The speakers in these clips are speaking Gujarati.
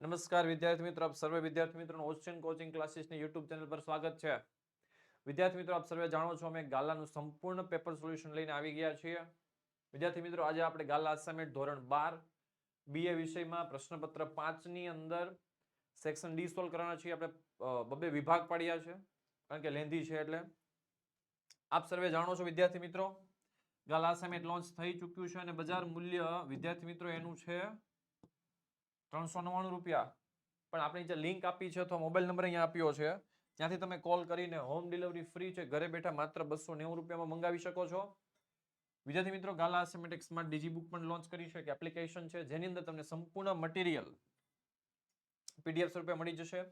નમસ્કાર વિદ્યાર્થી મિત્રો, આપ સર્વે વિદ્યાર્થી મિત્રોનું ઓશિયન કોચિંગ ક્લાસીસની યુટ્યુબ ચેનલ પર સ્વાગત છે. વિદ્યાર્થી મિત્રો, આપ સર્વે જાણો છો અમે ગાલાનું સંપૂર્ણ પેપર સોલ્યુશન લઈને આવી ગયા છીએ. વિદ્યાર્થી મિત્રો, આજે આપણે ગાલા અસાઇનમેન્ટ ધોરણ બાર બીએ વિષયમાં પ્રશ્નપત્ર પાંચની અંદર સેક્શન ડી સોલ્વ કરવાના છીએ. આપણે બબે વિભાગ પાડ્યા છે, કારણ કે લેન્ધી છે એટલે. આપ સર્વે જાણો છો વિદ્યાર્થી મિત્રો, ગાલા અસાઇનમેન્ટ લોન્ચ થઈ ચૂક્યું છે અને બજાર મૂલ્ય વિદ્યાર્થી મિત્રો એનું છે ત્રણસો નવ્વાણું રૂપિયા. પણ આપણે જે લિંક આપી છે અથવા મોબાઈલ નંબર અહીંયા આપ્યો છે. ત્યાંથી તમે કોલ કરીને હોમ ડિલિવરી ફ્રી છે, ઘરે બેઠા માત્ર બસો નેવું રૂપિયામાં મંગાવી શકો છો. વિદ્યાર્થી મિત્રો, ગાલા સિમેટિક સ્માર્ટ ડીજી બુક પણ લોન્ચ કરી છે કે એપ્લિકેશન છે, જેની અંદર તમને સંપૂર્ણ મટીરિયલ પીડીએફ સ્વરૂપે મળી જશે.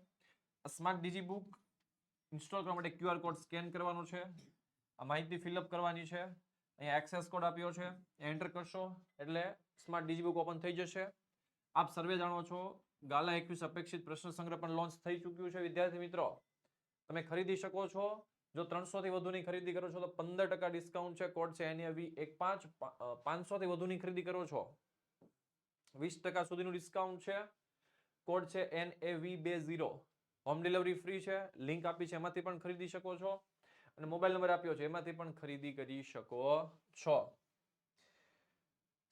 સ્માર્ટ ડીજી બુક ઇન્સ્ટોલ કરવા માટે ક્યુઆર કોડ સ્કેન કરવાનો છે. આ માહિતી ફિલઅપ કરવાની છે. અહીંયા એક્સેસ કોડ આપ્યો છે. એન્ટર કરશો, એટલે સ્માર્ટ ડીજી બુક ઓપન થઈ જશે. આપ સર્વે જાણો છો. ગાલા એકવીસ અપેક્ષિત પ્રશ્ન સંગ્રહ પણ લોન્ચ થઈ ચૂક્યું છે. વિદ્યાર્થી મિત્રો, તમે ખરીદી શકો છો. જો ત્રણસો થી વધુની ખરીદી કરો છો, તો પંદર ટકા ડિસ્કાઉન્ટ છે. કોડ છે. એનએવી એક પાંચ પાંચસો થી વધુની ખરીદી કરો છો. વીસ ટકા સુધીનું ડિસ્કાઉન્ટ છે. કોડ છે એનએવી બે ઝીરો. હોમ ડિલિવરી ફ્રી છે. લિંક આપી છે. એમાંથી પણ ખરીદી શકો છો. અને મોબાઈલ નંબર આપ્યો છે. એમાંથી પણ ખરીદી કરી શકો છો.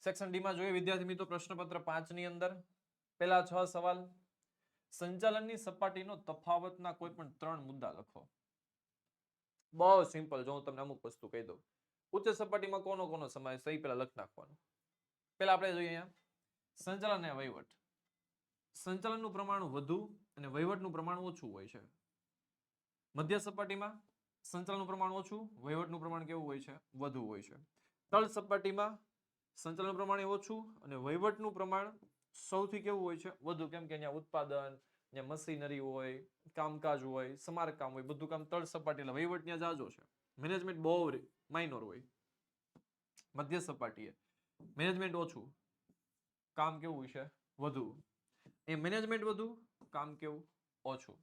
સેક્શન ડી માં જોઈએ, વિદ્યાર્થી મિત્રો, પ્રશ્નપત્ર પાંચની અંદર. પહેલા છ સવાલ. સંચાલનની સપાટીનો તફાવતના કોઈ પણ ત્રણ મુદ્દા લખો. બહુ સિમ્પલ, જો હું તમને અમુક વસ્તુ કહી દઉં. ઉચ્ચ સપાટીમાં કોનો કોનો સમાવેશ સહી પેલા લખ નાખવાનો. પેલા આપણે જોઈએ અહીંયા. સંચાલન અને વહીવટ. સંચાલનનું પ્રમાણ વધુ અને વહીવટનું પ્રમાણ ઓછું હોય છે. મધ્ય સપાટીમાં સંચાલનનું પ્રમાણ ઓછું, વહીવટનું પ્રમાણ કેવું હોય છે? વધુ હોય છે. તળ સપાટીમાં સંચાલન પ્રમાણે ઓછું અને વહીવટનું પ્રમાણ સૌથી કેવું હોય છે? વધુ કેમ કે અહીંયા ઉત્પાદન ત્યાં મશીનરી હોય, કામકાજ હોય, સમારકામ હોય, બધું કામ તળ સપાટી એટલે વહીવટ ત્યાં જાજો છે. મેનેજમેન્ટ બહુ માઇનોર હોય. મધ્ય સપાટીએ. મેનેજમેન્ટ ઓછું. કામ કેવું છે? વધુ. એ મેનેજમેન્ટ વધુ, કામ કેવું? ઓછું.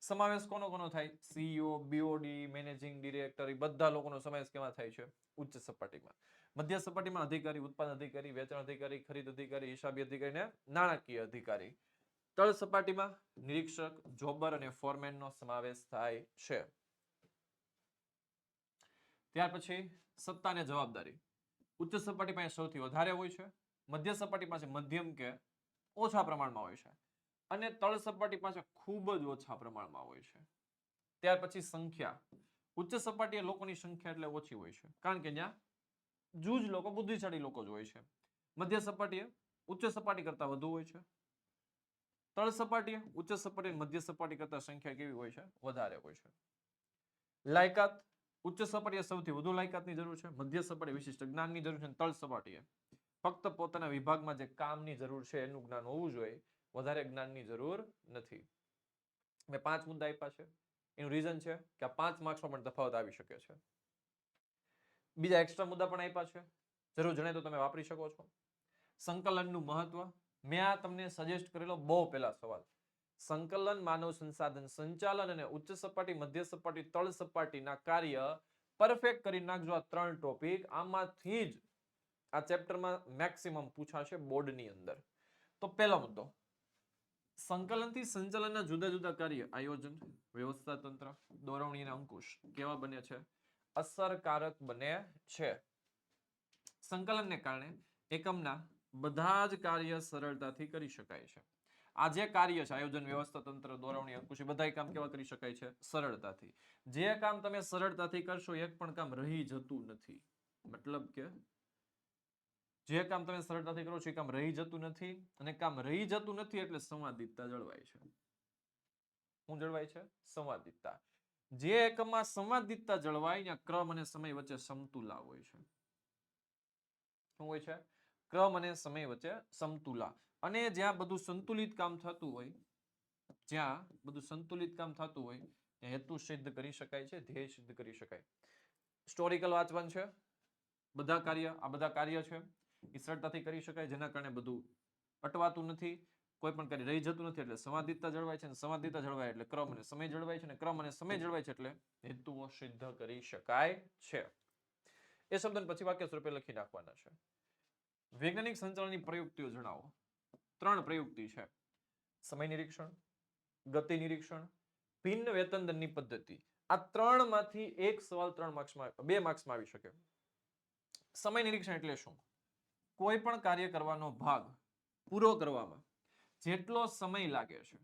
સમાવેશ કોનો કોનો થાય? સીઈઓ બીઓડી મેનેજિંગ ડિરેક્ટર એ બધા લોકોનો સમાવેશ કેમાં થાય છે? ઉચ્ચ સપાટીમાં. મધ્ય સપાટીમાં અધિકારી, ઉત્પાદન અધિકારી, વેચાણ અધિકારી, ખરીદ અધિકારી, હિસાબી અધિકારી ને નાણાકીય અધિકારી. તળ સપાટીમાં નિરીક્ષક, જોબર અને ફોરમેન નો સમાવેશ થાય છે. ત્યાર પછી સત્તા અને જવાબદારી. ઉચ્ચ સપાટી પાસે સૌથી વધારે હોય છે. મધ્ય સપાટી પાસે મધ્યમ કે ઓછા પ્રમાણમાં હોય છે. અને તળ સપાટી પાસે ખૂબ જ ઓછા પ્રમાણમાં હોય છે. ત્યાર પછી સંખ્યા. ઉચ્ચ સપાટીએ લોકોની સંખ્યા એટલે ઓછી હોય છે. કારણ કે ત્યાં જૂજ લોકો, બુદ્ધિશાળી લોકો જ હોય છે. મધ્ય સપાટીએ ઉચ્ચ સપાટી કરતા વધુ હોય છે. તળ સપાટીએ ઉચ્ચ સપાટી મધ્ય સપાટી કરતા સંખ્યા કેવી હોય છે? વધારે હોય છે. લાયકાત, ઉચ્ચ સપાટીએ સૌથી વધુ લાયકાતની જરૂર છે. મધ્ય સપાટી વિશિષ્ટ જ્ઞાનની જરૂર છે તળ સપાટીએ ફક્ત પોતાના વિભાગમાં જે કામની જરૂર છે એનું જ્ઞાન હોવું જોઈએ. વધારે જ્ઞાનની જરૂર નથી. મેં પાંચ મુદ્દા આપ્યા છે. એનું રીઝન છે કે આ પાંચ માર્ક્સમાં પણ તફાવત આવી શકે છે. બીજા એક્સ્ટ્રા મુદ્દા પણ આપ્યા છે. જરૂર જણાય તો તમે વાપરી શકો છો. સંકલનનું મહત્વ. મેં આ તમને સજેસ્ટ કરેલો બહુ પહેલા સવાલ. સંકલન, માનવ સંસાધન સંચાલન અને ઉચ્ચ સપાટી, મધ્ય સપાટી, તળ સપાટીના કાર્ય પરફેક્ટ કરી નાખજો આ ત્રણ ટોપિક આમાંથી જ આ ચેપ્ટરમાં મેક્સિમમ પૂછાશે બોર્ડની અંદર. તો પહેલો મુદ્દો. સંકલનથી સંચાલનના જુદા જુદા કાર્ય આયોજન, વ્યવસ્થા તંત્ર દોરવણી અને અંકુશ કેવા બને છે? અસરકારક બને છે. સંકલનને કારણે એકમના બધા જ કાર્ય સરળતાથી કરી શકાય છે. આ જે કાર્ય છે, આયોજન, વ્યવસ્થા, તંત્ર, દોરવણી, અંકુશ બધા કામ કેવા કરી શકાય છે? સરળતાથી. જે કામ તમે સરળતાથી કરશો, એક પણ કામ રહી જતું નથી. મતલબ કે જે કામ તમે સરળતાથી કરો છો, એ કામ રહી જતું નથી અને કામ રહી જતું નથી એટલે સંવાદિતતા જળવાય છે. શું જળવાય છે? સંવાદિતતા. જે એકમમાં સંવાદિતતા જળવાય ત્યાં ક્રમ અને સમય વચ્ચે સમતુલા હોય છે. શું હોય છે? ક્રમ અને સમય વચ્ચે સમતુલા. અને જ્યાં બધું સંતુલિત કામ થતું હોય, જ્યાં બધું સંતુલિત કામ થતું હોય, ત્યાં હેતુ સિદ્ધ કરી શકાય છે, ધ્યેય સિદ્ધ કરી શકાય. હિસ્ટોરિકલ વાંચવાનું છે. બધા કાર્ય, આ બધા કાર્ય છે. એ સરળતાથી કરી શકાય, જેના કારણે બધું અટવાતું નથી. કોઈ પણ કાર્ય રહી જતું નથી એટલે સંવાદિતતા જળવાય છે અને સંવાદિતતા જળવાય એટલે ક્રમ અને સમય જળવાય છે અને ક્રમ અને સમય જળવાય છે એટલે હેતુઓ સિદ્ધ કરી શકાય છે. એ શબ્દને પછી વાક્ય સ્વરૂપે લખી નાખવાના છે. વૈજ્ઞાનિક સંચાલનની પ્રયુક્તિઓ જણાવો. ત્રણ પ્રયુક્તિ છે. સમય નિરીક્ષણ, ગતિ નિરીક્ષણ, ભિન્ન વેતન દરની પદ્ધતિ. આ ત્રણમાંથી એક સવાલ ત્રણ માર્ક્સમાં બે માર્ક્સમાં આવી શકે. સમય નિરીક્ષણ એટલે શું? કોઈ પણ કાર્ય કરવાનો ભાગ પૂરો કરવામાં જેટલો સમય લાગે છે,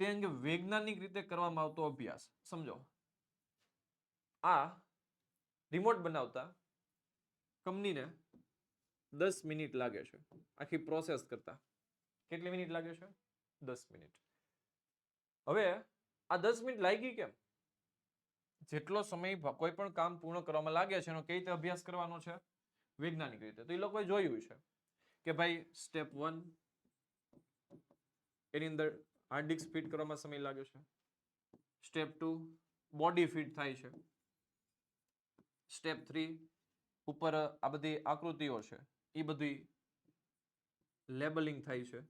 તે અંગે વૈજ્ઞાનિક રીતે કરવામાં આવતો અભ્યાસ, સમજો. આ રિમોટ બનાવતા કંપનીને દસ મિનિટ લાગે છે, આખી પ્રોસેસ કરતા. કેટલી મિનિટ લાગે છે? દસ મિનિટ. હવે આ દસ મિનિટ લાગી કેમ? જેટલો સમય કોઈ પણ કામ પૂર્ણ કરવામાં લાગે છે, એનો કઈ રીતે અભ્યાસ કરવાનો છે? વૈજ્ઞાનિક રીતે. તો એ લોકોએ જોયું છે કે ભાઈ સ્ટેપ વન એની અંદર હાર્ડ ડિસ્ક ફિટ કરવામાં સમય લાગે છે. સ્ટેપ ટુ બોડી ફિટ થાય છે. સ્ટેપ થ્રી ઉપર આ બધી આકૃતિઓ છે, એ બધી લેબલિંગ થાય છે.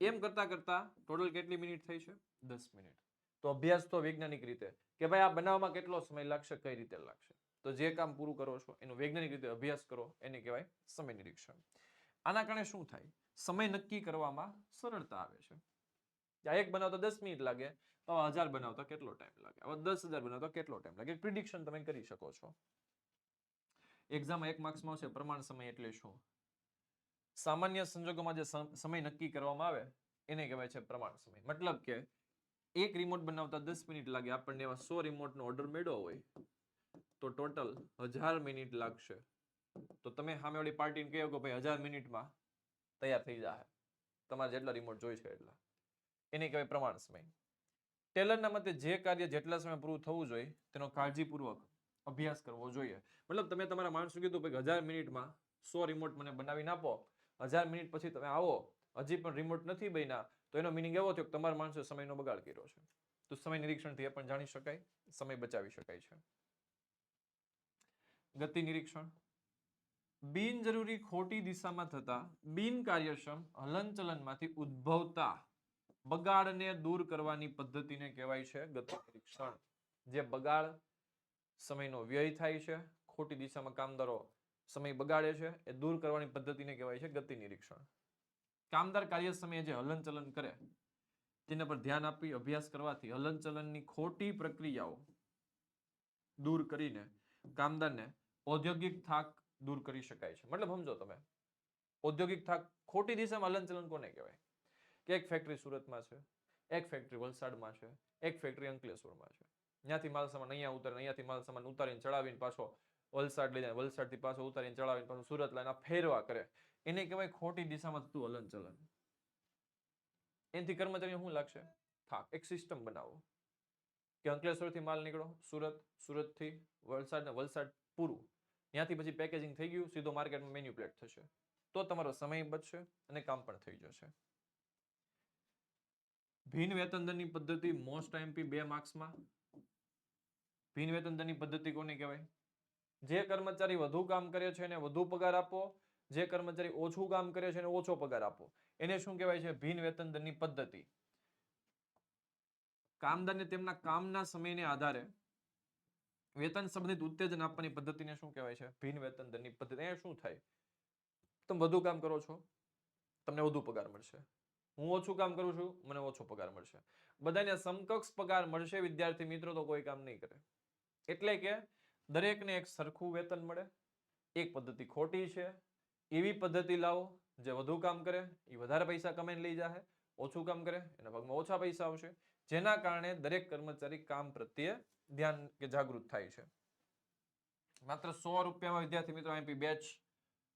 એમ કરતા કરતા ટોટલ કેટલી મિનિટ થઈ છે? દસ મિનિટ તો અભ્યાસ તો વૈજ્ઞાનિક રીતે કે ભાઈ આ બનાવવામાં કેટલો સમય લાગશે, કઈ રીતે લાગશે? તો જે કામ પૂરું કરો છો, એનો વૈજ્ઞાનિક રીતે અભ્યાસ કરો, એને કહેવાય સમય નિરીક્ષણ. આના કારણે શું થાય? સમય નક્કી કરવામાં સરળતા આવે છે. એક બનાવતા દસ મિનિટ લાગે, તો હજાર બનાવતા કેટલો ટાઈમ લાગે? હવે દસ હજાર બનાવતા કેટલો ટાઈમ લાગે? પ્રિડિક્શન તમે કરી શકો છો. એક્ઝામ એક માર્ક્સમાં આવશે, પ્રમાણ સમય એટલે શું? સામાન્ય સંજોગોમાં જે સમ- સમય નક્કી કરવામાં આવે, એને કહેવાય છે પ્રમાણ સમય. મતલબ કે એક રિમોટ બનાવતા દસ મિનિટ લાગે, આપણને એવા સો રિમોટનો ઓર્ડર મેળવો હોય, તો ટોટલ હજાર મિનિટ લાગશે. તો તમે સામેવાળી પાર્ટીને કહો કે ભાઈ, હજાર મિનિટમાં તૈયાર થઈ જશે તમારે જેટલા રિમોટ જોઈ છે એટલા. એને કહેવાય પ્રમાણ સમય ટેલરના મતે જે કાર્ય જેટલા સમય પૂરું થવું જોઈએ, તેનો કાળજીપૂર્વક અભ્યાસ કરવો જોઈએ. મતલબ તમે તમારા માણસો કીધું ભાઈ હજાર મિનિટમાં સો રિમોટ મને બનાવીને આપો હજાર મિનિટ પછી તમે આવો. હજી પણ રિમોટ નથી બન્યા. તો એનો મિનિંગ એવો થયો કે તમારા માણસે સમયનો બગાડ કર્યો છે. તો સમય નિરીક્ષણથી એ પણ જાણી શકાય. સમય બચાવી શકાય છે. ગતિ નિરીક્ષણ. બિનજરૂરી ખોટી દિશામાં થતા, બિનકાર્યક્ષમ હલનચલનમાંથી ઉદ્ભવતા બગાડને દૂર કરવાની પદ્ધતિને કહેવાય છે ગતિ નિરીક્ષણ જે બગાડ સમયનો વ્યય થાય છે, ખોટી દિશામાં કામદારો સમય બગાડે છે, એ દૂર કરવાની પદ્ધતિને કહેવાય છે ગતિ નિરીક્ષણ. કામદાર કાર્ય સમયે જે હલનચલન કરે તેના પર ધ્યાન આપી અભ્યાસ કરવાથી હલનચલનની ખોટી પ્રક્રિયાઓ દૂર કરીને કામદારને ઔદ્યોગિક થાક દૂર કરી શકાય છે. મતલબ સમજો તમે, ઔદ્યોગિક થાક ખોટી દિશામાં હલનચલન કોને કહેવાય? કે એક ફેક્ટરી સુરતમાં છે, એક ફેક્ટરી વલસાડમાં છે, એક ફેક્ટરી અંકલેશ્વરમાં છે. ત્યાંથી માલ સામાન અહીંયા ઉતારે અહીંયાથી માલ સામાન ઉતારીને ચડાવીને પાછો વલસાડ લઈ જાય વલસાડથી પાછો ઉતારીને ચડાવીને પાછો સુરત લઈને ફેરવા કરે. એને કહેવાય ખોટી દિશામાં થતું હલનચલન. એનાથી કર્મચારીઓ શું લાગશે? થાક. એક સિસ્ટમ બનાવો. કે અંકલેશ્વરથી માલ નીકળો, સુરત, સુરતથી વલસાડ ને વલસાડ પૂરું. ત્યાંથી પછી પેકેજિંગ થઈ ગયું, સીધો માર્કેટમાં મેન્યુપ્લેટ થશે. તો તમારો સમય બચશે અને કામ પણ થઈ જશે. ભિન્ન વેતનદરની પદ્ધતિ મોસ્ટ આઈએમપી બે માર્ક્સમાં ભિન્ન વેતનદરની પદ્ધતિ કોને કહેવાય? જે કર્મચારી વધુ કામ કરે છે એને વધુ પગાર આપો, જે કર્મચારી ઓછું કામ કરે છે એને ઓછો પગાર આપો. એને શું કહેવાય છે? ભિન્ન વેતનદરની પદ્ધતિ. કામદારને તેમના કામના સમયને આધારે વેતન સંબંધિત ઉત્તેજન આપવાની પદ્ધતિને શું કહેવાય છે? ભિન્ન વેતન દરની પદ્ધતિ. શું થાય? તમે વધુ કામ કરો છો, તમને વધુ પગાર મળશે. હું ઓછું કામ કરું છું, મને ઓછો પગાર મળશે. બધાને સમકક્ષ પગાર મળશે, વિદ્યાર્થી મિત્રો તો કોઈ કામ નહીં કરે. એટલે કે દરેકને એક સરખું વેતન મળે, એક પદ્ધતિ ખોટી છે, એવી પદ્ધતિ લાવો જે વધુ કામ કરે, એ વધારે પૈસા કમાઈને લઈ જાય ઓછું કામ કરે, એના ભાગમાં ઓછા પૈસા આવશે. જેના કારણે દરેક કર્મચારી કામ પ્રત્યે ધ્યાન કે જાગૃત થાય છે. માત્ર સો રૂપિયામાં વિદ્યાર્થી મિત્રો એમપી બેચ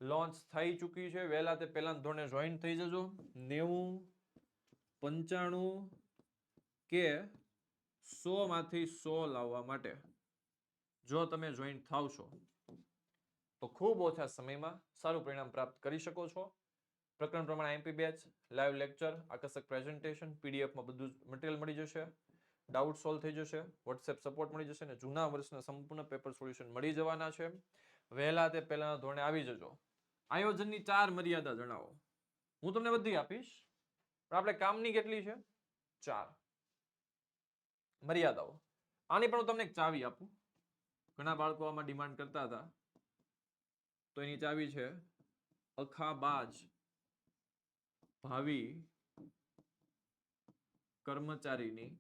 લોન્ચ થઈ ચૂકી છે. વહેલા તે પહેલા ધોરણે જોઈન થઈ જજો. નેવું, પંચાણું કે સો માંથી સો લાવવા માટે જો તમે જોઈન થાવશો તો ખૂબ ઓછા સમયમાં સારું પરિણામ પ્રાપ્ત કરી શકો છો. પ્રકરણ પ્રમાણે એમપી બેચ લાઈવ લેક્ચર આકર્ષક પ્રેઝન્ટેશન પીડીએફમાં બધું મટીરિયલ મળી જશે. ડાઉટ સોલ્વ થઈ જશે વોટ્સએપ સપોર્ટ મળી જશે અને જૂના વર્ષના સંપૂર્ણ પેપર સોલ્યુશન મળી જવાના છે. વહેલા તે પહેલાના ધોરણે આવી જજો. આયોજનની ચાર મર્યાદા જણાવો. હું તમને બધી આપીશ, પણ આપણે કામની કેટલી છે? ચાર. મર્યાદાઓ. આની પણ હું તમને એક ચાવી આપું. ઘણા બાળકો આમાં ડિમાન્ડ કરતા હતા. તો એની ચાવી છે, અખાબાજ ભાવિ કર્મચારીની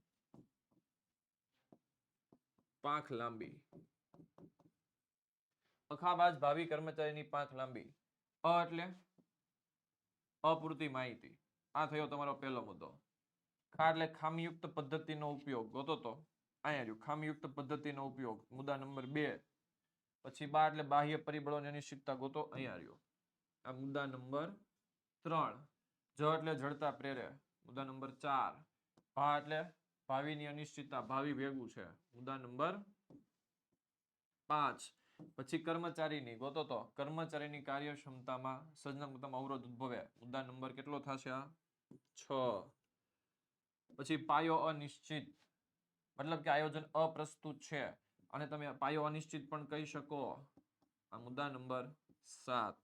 પાંખ લાંબી. અખાબાજ ભાવિ કર્મચારીની પાંખ લાંબી. અ એટલે? અપૂરતી માહિતી. આ થયો તમારો પહેલો મુદ્દો. ખા એટલે ખામીયુક્ત પદ્ધતિનો ઉપયોગ. ગોતો તો. અહીંયા જો ખામીયુક્ત પદ્ધતિનો ઉપયોગ. મુદ્દા નંબર બે. પછી બા એટલે બાહ્ય પરિબળોની અનિશ્ચિતતા. ગોતો. અહીંયા રહ્યો. આ મુદ્દા નંબર ત્રણ. જ એટલે જડતા પ્રેરે મુદ્દા નંબર ચાર. ભા એટલે ભાવિની અનિશ્ચિતતા ભાવિ ભેગું છે. મુદ્દા નંબર પાંચ. પછી કર્મચારીની, ગોતો તો, કર્મચારીની કાર્યક્ષમતામાં સર્જનાત્મકતામાં અવરોધ ઉદ્ભવે. મુદ્દા નંબર કેટલો થશે આ? છ. પછી પાયો અનિશ્ચિત, મતલબ કે આયોજન અપ્રસ્તુત છે. અને તમે પાયો અનિશ્ચિત પણ કહી શકો. આ મુદ્દા નંબર સાત.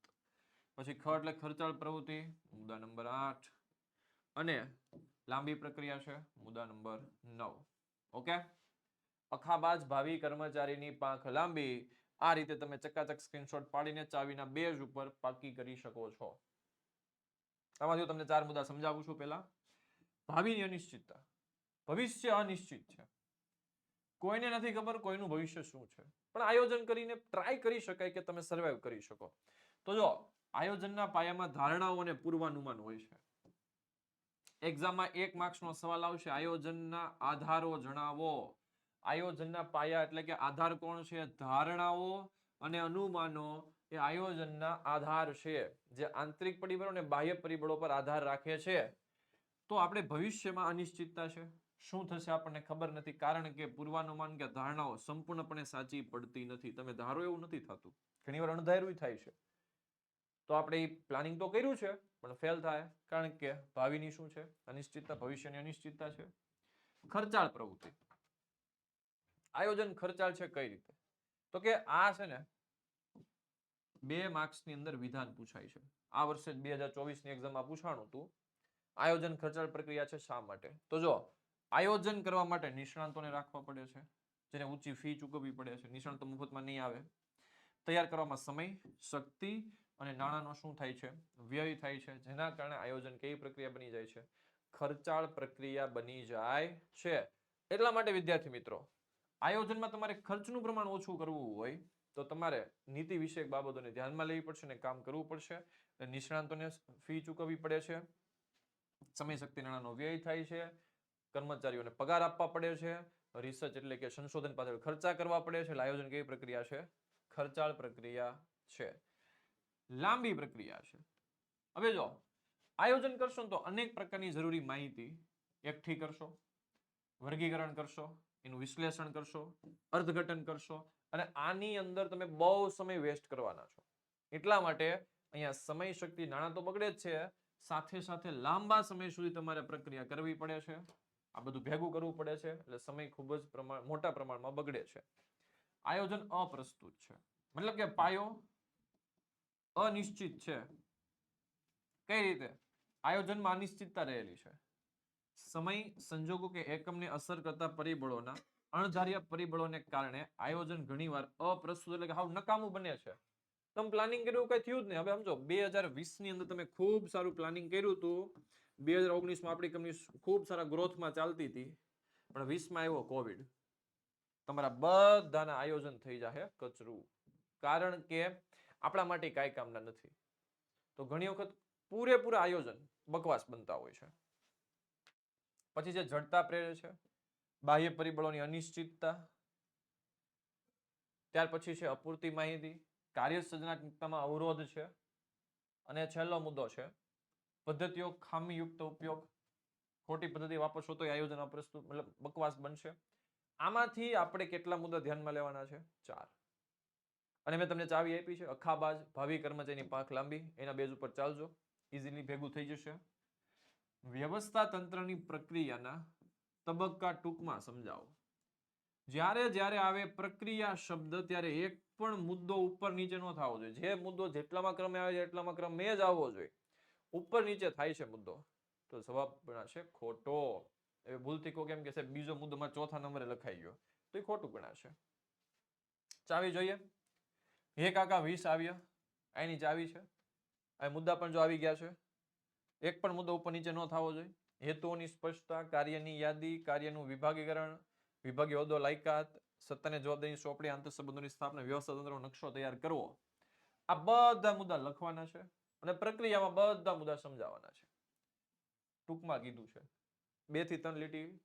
પછી ખ એટલે ખર્ચાળ પ્રવૃત્તિ, મુદ્દા નંબર આઠ. અને લાંબી પ્રક્રિયા છે, મુદ્દા નંબર નવ. ઓકે? અખાબાજ ભાવિ કર્મચારીની પાંખ લાંબી. આ રીતે તમે ચકાચક સ્ક્રીનશોટ પાડીને ચાવીના બેઝ ઉપર પાકી કરી શકો છો. આમાંથી હું તમને ચાર મુદ્દા સમજાવું છું પહેલા. ભાવિની અનિશ્ચિતતા. ભવિષ્ય અનિશ્ચિત છે. કોઈને નથી ખબર કોઈનું ભવિષ્ય શું છે. પણ આયોજન કરીને ટ્રાય કરી શકાય કે તમે સર્વાઈવ કરી શકો. તો જો, આયોજનના પાયામાં ધારણાઓ અને પૂર્વાનુમાન હોય છે. એક્ઝામમાં એક માર્ક્સનો સવાલ આવશે. આયોજનના આધારો જણાવો. આયોજનના પાયા એટલે કે આધાર કોણ છે? ધારણાઓ અને અનુમાનો એ આયોજનના આધાર છે. જે આંતરિક પરિબળો અને બાહ્ય પરિબળો પર આધાર રાખે છે. તો આપણે ભવિષ્યમાં અનિશ્ચિતતા છે? શું થશે આપણને ખબર નથી. કારણ કે પૂર્વાનુમાન કે ધારણાઓ સંપૂર્ણપણે સાચી પડતી નથી. તમે ધારો એવું નથી થતું. ઘણી વાર અણધાર્યું થાય છે. તો આપણે પ્લાનિંગ તો કર્યું છે, પણ ફેલ થાય. કારણ કે ભાવિની શું છે? અનિશ્ચિતતા, ભવિષ્યની અનિશ્ચિતતા છે. ખર્ચાળ પ્રવૃત્તિ. આયોજન ખર્ચાળ છે કઈ રીતે? તો કે આ છે ને, બે માર્ક્સની અંદર વિધાન પૂછાય છે. આ વર્ષે બે હજાર ચોવીસની એક્ઝામમાં પૂછાણું હતું. આયોજન ખર્ચાળ પ્રક્રિયા છે શા માટે? તો જો, આયોજન કરવા માટે નિષ્ણાંતોને રાખવા પડે છે, જેને ઊંચી ફી ચૂકવવી પડે છે. નિષ્ણાંતો મફતમાં નહીં આવે. તૈયાર કરવામાં સમય, શક્તિ અને નાણાંનો શું થાય છે? વ્યય થાય છે. જેના કારણે આયોજન કેવી પ્રક્રિયા બની જાય છે? ખર્ચાળ પ્રક્રિયા બની જાય છે. એટલા માટે, વિદ્યાર્થી મિત્રો, આયોજનમાં તમારે ખર્ચનું પ્રમાણ ઓછું કરવું હોય તો તમારે નીતિ વિષયક બાબતોને ધ્યાનમાં લેવી પડશે અને કામ કરવું પડશે. નિષ્ણાંતોને ફી ચૂકવવી પડે છે. સમય શક્તિ નાણાંનો વ્યય થાય છે. કર્મચારીઓને પગાર આપવા પડે છે. રિસર્ચ એટલે કે સંશોધન પાછળ ખર્ચા કરવા પડે છે. આયોજન કેવી પ્રક્રિયા છે? ખર્ચાળ પ્રક્રિયા છે. લાંબી પ્રક્રિયા છે. હવે જો આયોજન કરશો તો અનેક પ્રકારની જરૂરી માહિતી એકઠી કરશો, વર્ગીકરણ કરશો, એનું વિશ્લેષણ કરશો, અર્થઘટન કરશો અને આની અંદર તમે બહુ સમય વેસ્ટ કરવાના છો. એટલા માટે અહીંયા સમય શક્તિ નાણાં તો બગડે જ છે, સાથે સાથે લાંબા સમય સુધી તમારે પ્રક્રિયા કરવી પડે છે. આ બધું ભેગું કરવું પડે છે એટલે સમય ખૂબ જ પ્રમાણ મોટા પ્રમાણમાં બગડે છે. આયોજન અપ્રસ્તુત છે. મતલબ કે પાયો અનિશ્ચિત છે. કઈ રીતે? આયોજનમાં અનિશ્ચિતતા રહેલી છે. સમય, સંજોગો કે એકમને અસર કરતા પરિબળોના અણધાર્યા પરિબળોને કારણે આયોજન ઘણીવાર અપ્રસ્તુત એટલે કે હાવ નકામું બને છે. તમે પ્લાનિંગ કર્યું કઈ થયું જ નહીં. હવે સમજો બે હજાર વીસની અંદર તમે ખૂબ સારું પ્લાનિંગ કર્યું હતું. બે હજાર ઓગણીસમાં આપણી કંપની ખૂબ સારા ગ્રોથમાં ચાલતી હતી. પણ વીસમાં આવ્યો કોવિડ તમારા બધાના આયોજન થઈ જાય કચરું. કારણ કે આપણા માટે કાંઈ કામના નથી. તો ઘણી વખત પૂરેપૂરા આયોજન બકવાસ બનતા હોય છે. પછી જે જડતા પ્રેરે છે, બાહ્ય પરિબળોની અનિશ્ચિતતા, ત્યાર પછી છે અપૂરતી માહિતી, કાર્ય સર્જનાત્મકતામાં અવરોધ છે, અને છેલ્લો મુદ્દો છે, પદ્ધતિઓ ખામીયુક્ત ઉપયોગ. ખોટી પદ્ધતિ વાપરશો તો આયોજન અપ્રસ્તુત મતલબ બકવાસ બનશે. આમાંથી આપણે કેટલા મુદ્દા ધ્યાનમાં લેવાના છે? ચાર. અને મેં તમને ચાવી આપી છે, અખાબાજ ભાવિ કર્મચારીની પાંખ લાંબી, એના બેઝ ઉપર ચાલજો ઇઝીલી ભેગું થઈ જશે. વ્યવસ્થા તંત્રની પ્રક્રિયાના તબક્કા ટૂંકમાં સમજાવો. જ્યારે જ્યારે આવે પ્રક્રિયા શબ્દ, ત્યારે એક પણ મુદ્દો ઉપર નીચે ન થવો જોઈએ. જે મુદ્દો જેટલામાં ક્રમે આવે છે, એટલામાં ક્રમે જ આવવો જોઈએ. ઉપર નીચે થાય છે મુદ્દો. તો જવાબ ગણાશે ખોટો. એ ભૂલથી કહો કેમ કે બીજો મુદ્દોમાં ચોથા નંબરે લખાઈ ગયો. તો એ ખોટું ગણાશે. ચાવી જોઈએ. હે કાકા, વીસ આવ્યા. એની ચાવી છે. આ મુદ્દા પણ જો આવી ગયા છે. એક પણ મુદ્દો ઉપર નીચે ન થવો જોઈએ. હેતુઓની સ્પષ્ટતા, કાર્યની યાદી, કાર્યનું વિભાગીકરણ, વિભાગીય હોદ્દો, લાયકાત, સત્તાને જવાબદારી, સોંપણી આંતર સંબંધોની સ્થાપના, વ્યવસ્થા તંત્રનો નકશો તૈયાર કરવો. આ બધા મુદ્દા લખવાના છે અને પ્રક્રિયામાં બધા મુદ્દા સમજાવવાના છે. ટૂંકમાં કીધું છે. બેથી ત્રણ લીટી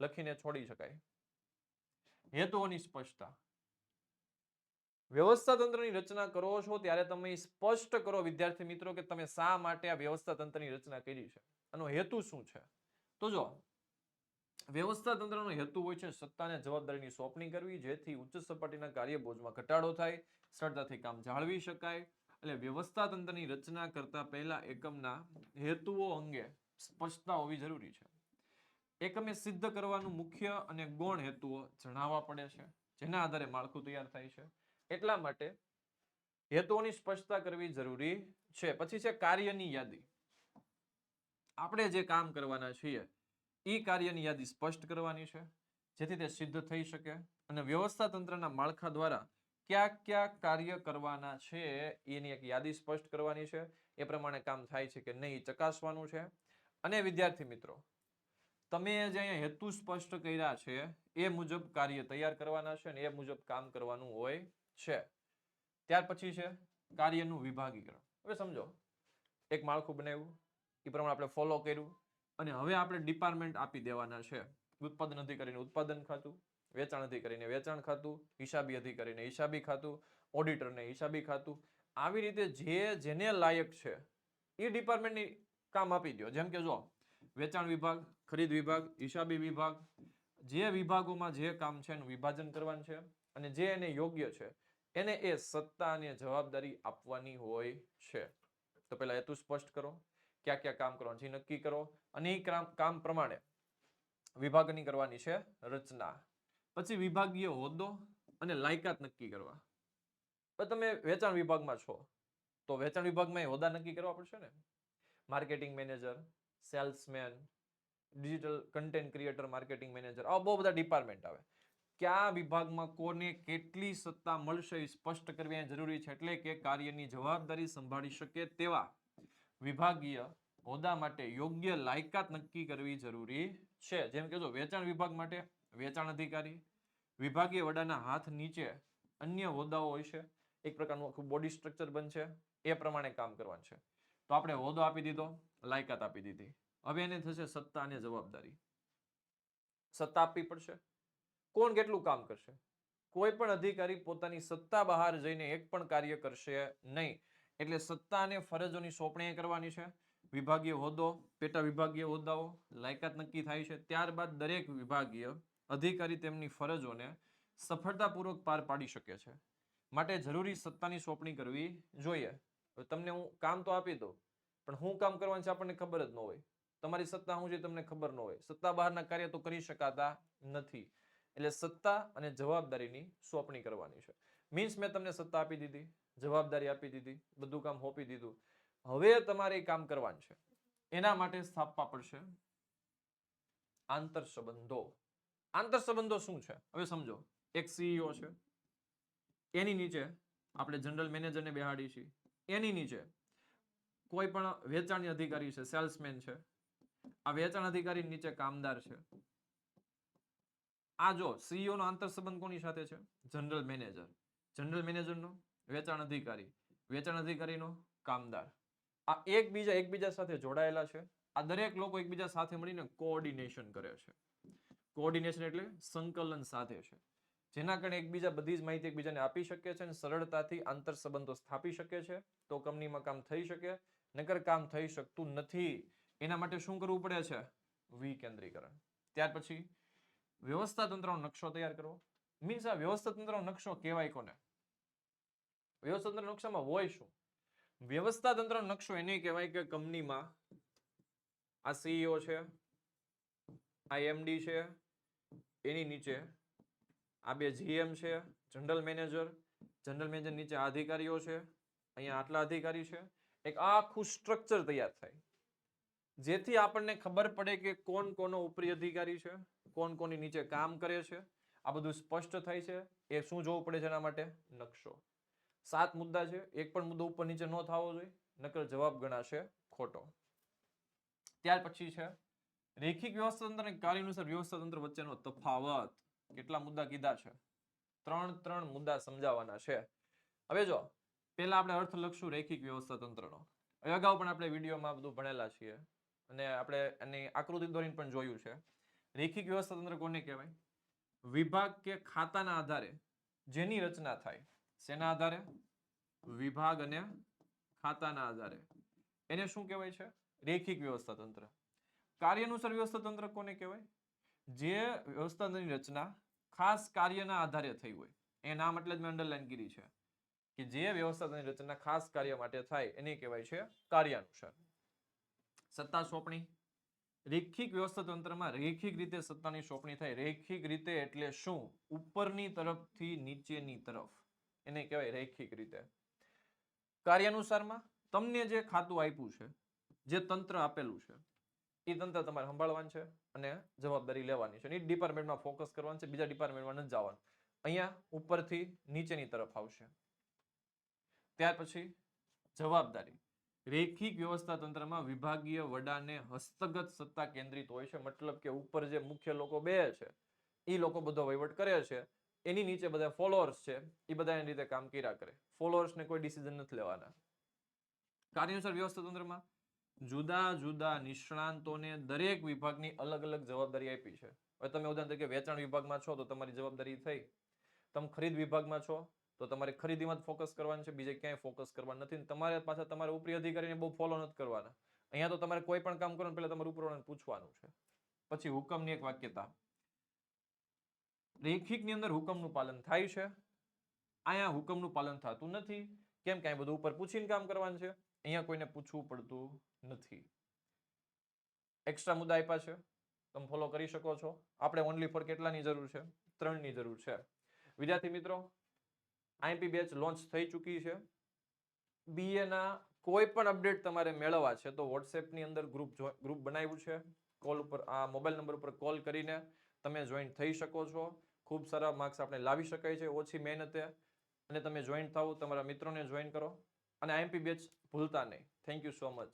લખીને છોડી શકાય. હેતુઓની સ્પષ્ટતા. વ્યવસ્થા તંત્રની રચના કરો છો ત્યારે તમે સ્પષ્ટ કરો વિદ્યાર્થી મિત્રો કે તમે શા માટે આ વ્યવસ્થા તંત્રની રચના કરી છે? આનો હેતુ શું છે? તો જો, વ્યવસ્થા તંત્રનો હેતુ હોય છે સત્તાને જવાબદારીની સોંપણી કરવી, જેથી ઉચ્ચ સપાટીના કાર્યબોજમાં ઘટાડો થાય, સરળતાથી કામ જાળવી શકાય એટલે વ્યવસ્થા તંત્રની રચના કરતા પહેલા એકમના હેતુઓ અંગે સ્પષ્ટતા હોવી જરૂરી છે. એકમે સિદ્ધ કરવાનું મુખ્ય અને ગૌણ હેતુઓ જણાવવા પડે છે, જેના આધારે માળખું તૈયાર થાય છે. એટલા માટે હેતુઓની સ્પષ્ટતા કરવી જરૂરી છે. પછી છે કાર્યની યાદી. આપણે જે કામ કરવાના છીએ એ કાર્યની યાદી સ્પષ્ટ કરવાની છે, જેથી તે સિદ્ધ થઈ શકે અને વ્યવસ્થા તંત્રના માળખા દ્વારા કયા કયા કાર્ય કરવાના છે, એની એક યાદી સ્પષ્ટ કરવાની છે. એ પ્રમાણે કામ થાય છે કે નહીં ચકાસવાનું છે. અને વિદ્યાર્થી મિત્રો, તમે જે અહીંયા હેતુ સ્પષ્ટ કર્યા છે, એ મુજબ કાર્ય તૈયાર કરવાના છે અને એ મુજબ કામ કરવાનું હોય છે. ત્યાર પછી છે કાર્યનું વિભાગીકરણ. હવે સમજો, એક માળખું બનાવ્યું, એ પ્રમાણે આપણે ફોલો કર્યું અને હવે આપણે ડિપાર્ટમેન્ટ આપી દેવાના છે. ઉત્પાદન અધિકારીને ઉત્પાદન ખાતું, વેચાણ અધિકારીને વેચાણ ખાતું, હિસાબી અધિકારીને હિસાબી ખાતું ઓડિટરને હિસાબી ખાતું. આવી રીતે જે જેને લાયક છે, એ ડિપાર્ટમેન્ટની કામ આપી દો જેમ કે જો, વેચાણ વિભાગ, ખરીદ વિભાગ, હિસાબી વિભાગ, જે વિભાગોમાં જે કામ છે એનું વિભાજન કરવાનું છે. અને જે એને યોગ્ય છે, એને એ સત્તા અને જવાબદારી આપવાની હોય છે. તો પહેલા હેતુ સ્પષ્ટ કરો, ક્યાં ક્યાં કામ કરવાનું છે નક્કી કરો અને એ કામ પ્રમાણે વિભાગની કરવાની છે રચના. પછી વિભાગીય હોદ્દો અને લાયકાત નક્કી કરવા. તમે વેચાણ વિભાગમાં છો, તો વેચાણ વિભાગમાં એ હોદ્દા નક્કી કરવા પડશે ને? Marketing manager, salesman, digital content creator, marketing manager આ બહુ બધા ડિપાર્ટમેન્ટ આવે. કયા વિભાગમાં કોને કેટલી સત્તા મળશે એ સ્પષ્ટ કરવી જરૂરી છે. એટલે કે કાર્યની જવાબદારી સંભાળી શકે તેવા વિભાગીય હોદ્દા માટે યોગ્ય લાયકાત નક્કી કરવી જરૂરી છે. જેમ કે જો વેચાણ વિભાગ માટે વેચાણ અધિકારી, વિભાગીય વડાના હાથ નીચે અન્ય હોદ્દાઓ હોય છે. એક પ્રકારનું આખું બોડી સ્ટ્રક્ચર બનશે. એ પ્રમાણે કામ કરવાનું છે. તો આપણે હોદ્દો આપી દીધો, લાયકાત આપી દીધી. હવે એને થશે સત્તા અને જવાબદારી. સત્તા આપવી પડશે. કોણ કેટલું કામ કરશે? કોઈ પણ અધિકારી પોતાની સત્તા બહાર જઈને એક પણ કાર્ય કરશે નહીં. એટલે સત્તા અને ફરજોની સોંપણી કરવાની છે. વિભાગીય હોદ્દો, પેટા વિભાગીય હોદ્દાઓ, લાયકાત નક્કી થાય છે. ત્યારબાદ દરેક વિભાગીય અધિકારી તેમની ફરજોને સફળતાપૂર્વક પાર પાડી શકે છે. માટે જરૂરી સત્તાની સોંપણી કરવી જોઈએ. તમને હું કામ તો આપી દઉં, પણ હું કામ કરવાનું છે આપણને ખબર જ ન હોય. તમારી સત્તા શું છે તમને ખબર ન હોય. સત્તા બહારના કાર્ય તો કરી શકાતા નથી. એટલે સત્તા અને જવાબદારીની સોંપણી કરવાની છે. મીન્સ મેં તમને સત્તા આપી દીધી, જવાબદારી આપી દીધી, બધું કામ સોંપી દીધું. હવે તમારે કામ કરવાનું છે. એના માટે સ્થાપવા પડશે આંતર સંબંધો આંતર સંબંધો શું છે? હવે સમજો, એક સીઈઓ છે. એની નીચે આપણે જનરલ મેનેજરને બેહાડી છીએ. એની નીચે કોઈ પણ વેચાણની અધિકારી છે સેલ્સમેન છે. આ વેચાણ અધિકારી નીચે કામદાર છે. આ જો સીઈઓ નો આંતર સંબંધ કોની સાથે છે? જનરલ મેનેજર જનરલ મેનેજરનો વેચાણ અધિકારી. વેચાણ અધિકારીનો કામદાર. આ એકબીજા એકબીજા સાથે જોડાયેલા છે. આ દરેક લોકો એકબીજા સાથે મળીને કોઓર્ડિનેશન કરે છે. કોઓર્ડિનેશન એટલે સંકલન સાથે છે. જેના કારણે એકબીજા બધી જ માહિતી એકબીજાને આપી શકે છે અને સરળતાથી આંતર સંબંધો સ્થાપી શકે છે. તો કંપનીમાં કામ થઈ શકે, નકર કામ થઈ શકતું નથી. એના માટે શું કરવું પડે છે? વિકેન્દ્રીકરણ. ત્યાર પછી વ્યવસ્થા તંત્રનો નકશો તૈયાર કરવો. મીન્સ આ વ્યવસ્થા તંત્રનો નકશો કહેવાય કોને? વ્યવસ્થા તંત્ર નકશામાં હોય શું? વ્યવસ્થા તંત્રનો નકશો એને કહેવાય કે કંપનીમાં આ સીઈઓ છે, આ એમડી છે, એની નીચે આ બે જીએમ છે, જનરલ મેનેજર જનરલ મેનેજર નીચે અધિકારીઓ છે, અહીંયા આટલા અધિકારી છે. એક આખું સ્ટ્રક્ચર તૈયાર થાય. જેથી આપણને ખબર પડે કે કોણ કોનો ઉપરી અધિકારી છે. કોણ કોની નીચે કામ કરે છે? આ બધું સ્પષ્ટ થાય છે. એ શું જોવું પડે છે એના માટે? નકશો. સાત મુદ્દા છે. એક પણ મુદ્દો ઉપર નીચે ન થવો જોઈએ, નકર જવાબ ગણાશે ખોટો. ત્યાર પછી છે, રેખિક વ્યવસ્થા તંત્ર અને કાર્યાનુસાર વ્યવસ્થા તંત્ર વચ્ચેનો તફાવત. કેટલા મુદ્દા કીધા છે? ત્રણ ત્રણ મુદ્દા સમજાવવાના છે. હવે જો, પહેલા આપણે અર્થ લખશું રેખિક વ્યવસ્થા તંત્રનો હવે અગાઉ પણ આપણે વિડીયોમાં બધું ભણેલા છીએ. અને આપણે એની આકૃતિ દોરીને પણ જોયું છે. રેખિક વ્યવસ્થા તંત્ર કોને કહેવાય? વિભાગ કે ખાતાના આધારે જેની રચના થાય, શેના આધારે? વિભાગ અને ખાતાના આધારે. એને શું કહેવાય છે? રેખિક વ્યવસ્થા તંત્ર કાર્ય અનુસાર વ્યવસ્થા તંત્ર કોને કહેવાય? જે વ્યવસ્થા તંત્રની રચના ખાસ કાર્યના આધારે થઈ હોય. એ નામ એટલે જ મેં અંડરલાઈન કરી છે. કે જે વ્યવસ્થા તંત્રની રચના ખાસ કાર્ય માટે થાય, એને કહેવાય છે કાર્યાનુસાર. સત્તા સોંપણી. રેખિક વ્યવસ્થા તંત્રમાં રેખિક રીતે સત્તાની સોંપણી થાય. રેખિક રીતે એટલે શું? ઉપરની તરફથી નીચેની તરફ. એને કહેવાય રેખિક રીતે. કાર્યાનુસારમાં તમને જે ખાતું આપ્યું છે, જે તંત્ર આપેલું છે, એ તંત્ર તમારે સંભાળવાનું છે અને જવાબદારી લેવાની છે. એ ડિપાર્ટમેન્ટમાં ફોકસ કરવાનું છે, બીજા ડિપાર્ટમેન્ટમાં નથી જવાનું. અહીંયા ઉપરથી નીચેની તરફ આવશે. ત્યાર પછી જવાબદારી. રેખિક વ્યવસ્થા તંત્રમાં વિભાગીય વડાને હસ્તગત સત્તા કેન્દ્રિત હોય છે. મતલબ કે ઉપર જે મુખ્ય લોકો બે છે એ લોકો બધો વહીવટ કરે છે. એની નીચે બધા ફોલોઅર્સ છે એ બધા એની રીતે કામ કર્યા કરે. ફોલોઅર્સને કોઈ ડિસિઝન નથી લેવાના. કાર્યાનુસાર વ્યવસ્થા તંત્રમાં જુદા જુદા નિષ્ણાંતોને દરેક વિભાગની અલગ અલગ જવાબદારી આપી છે. હવે તમે ઉદાહરણ તરીકે વેચાણ વિભાગમાં છો તો તમારી જવાબદારી થઈ. તમે ખરીદ વિભાગમાં છો તો તમારે ખરીદીમાં જ ફોકસ કરવાનું છે, બીજે ક્યાંય ફોકસ કરવાનું નથી તમારે પાછા તમારે ઉપરી અધિકારીને બહુ ફોલો નથી કરવાના. અહીંયા તો તમારે કોઈ પણ કામ કરો પહેલા તમારે ઉપરવાળાને પૂછવાનું છે. પછી હુકમની એક વાક્યતા. રેખિકની અંદર હુકમનું પાલન થાય છે. અહીંયા હુકમનું પાલન થતું નથી. કેમ કે બધું ઉપર પૂછીને કામ કરવાનું છે. અહીંયા કોઈને પૂછવું પડતું નથી. એક્સ્ટ્રા મુદ્દા આપ્યા છે. તમે ફોલો કરી શકો છો. આપણે ઓનલી ફોર કેટલાની જરૂર છે? ત્રણની જરૂર છે. વિદ્યાર્થી મિત્રો આઈપી બેચ લોન્ચ થઈ ચૂકી છે. બીએના કોઈ પણ અપડેટ તમારે મેળવવા છે તો વોટ્સએપની અંદર ગ્રુપ ગ્રુપ બનાવ્યું છે. કોલ ઉપર, આ મોબાઈલ નંબર ઉપર કોલ કરીને તમે જોઈન થઈ શકો છો. ખૂબ સારા માર્ક્સ આપણે લાવી શકાય છે ઓછી મહેનતે. અને તમે જોઈન થાવ તમારા મિત્રોને જોઈન કરો. અને આઈએમપી બેચ ભૂલતા નહીં. Thank you so much